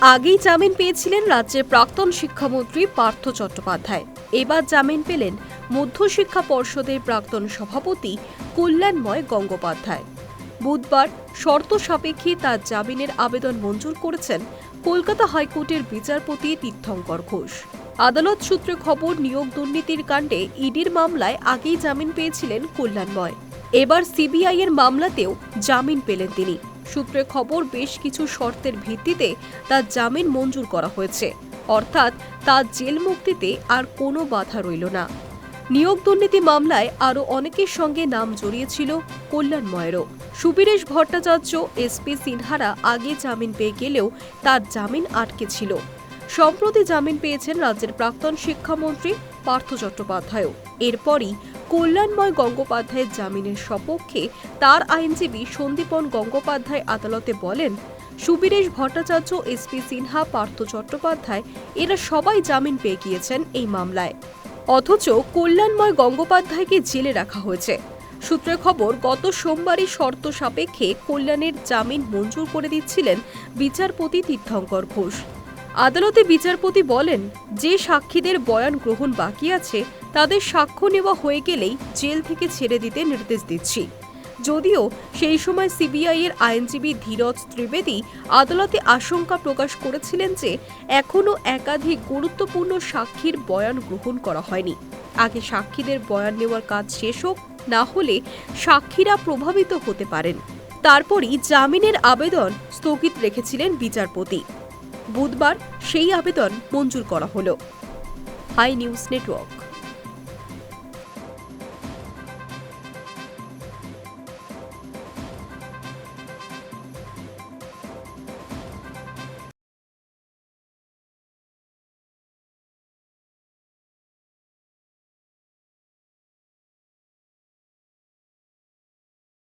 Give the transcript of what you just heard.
আগেই জামিন পেয়েছিলেন রাজ্যের প্রাক্তন শিক্ষামন্ত্রী পার্থ চট্টোপাধ্যায়। এবার জামিন পেলেন মধ্যশিক্ষা পর্ষদের প্রাক্তন সভাপতি কল্যাণময় গঙ্গোপাধ্যায়। বুধবার শর্ত সাপেক্ষে তার জামিনের আবেদন মঞ্জুর করেছেন কলকাতা হাইকোর্টের বিচারপতি তীর্থঙ্কর ঘোষ। আদালত সূত্রে খবর, নিয়োগ দুর্নীতির কাণ্ডে ইডির মামলায় আগেই জামিন পেয়েছিলেন কল্যাণময়। এবার সিবিআই এর মামলাতেও জামিন পেলেন তিনি। সূত্রে খবর, বেশ কিছু শর্তের ভিত্তিতে তার জামিন মঞ্জুর করা হয়েছে। অর্থাৎ তার জেল মুক্তিতে আর কোনো বাধা রইল না। নিয়োগ দুর্নীতি মামলায় আরও অনেকের সঙ্গে নাম জড়িয়েছিল কল্যাণময়েরও। সুবীরেশ ভট্টাচার্য এসপি সিনহারা আগে জামিন পেয়ে গেলেও তার জামিন আটকে ছিল। সম্প্রতি জামিন পেয়েছেন রাজ্যের প্রাক্তন শিক্ষামন্ত্রী পার্থ চট্টোপাধ্যায়ও। এরপরই কল্যাণময় গঙ্গোপাধ্যায়ের জামিনের সপক্ষে তার আইনজীবী সন্দীপন গঙ্গোপাধ্যায় আদালতে বলেন, সুবীরেশ ভট্টাচার্য এসপি সিনহা, পার্থ চট্টোপাধ্যায়, এরা সবাই জামিন পেয়ে গিয়েছেন এই মামলায়। অথচ কল্যাণময় গঙ্গোপাধ্যায়কে জেলে রাখা হয়েছে। সূত্রে খবর, গত সোমবারই শর্ত সাপেক্ষে কল্যাণের জামিন মঞ্জুর করে দিচ্ছিলেন বিচারপতি তীর্থঙ্কর ঘোষ। আদালতে বিচারপতি বলেন, যে সাক্ষীদের বয়ান গ্রহণ বাকি আছে তাদের সাক্ষ্য নেওয়া হয়ে গেলেই জেল থেকে ছেড়ে দিতে নির্দেশ দিচ্ছি। যদিও সেই সময় সিবিআই এর আইনজীবী ধীরজ ত্রিবেদী আদালতে আশঙ্কা প্রকাশ করেছিলেন যে এখনও একাধিক গুরুত্বপূর্ণ সাক্ষীর বয়ান গ্রহণ করা হয়নি। আগে সাক্ষীদের বয়ান নেওয়ার কাজ শেষ হোক, না হলে সাক্ষীরা প্রভাবিত হতে পারেন। তারপরই জামিনের আবেদন স্থগিত রেখেছিলেন বিচারপতি। বুধবার সেই আবেদন মঞ্জুর করা হলো। High news network.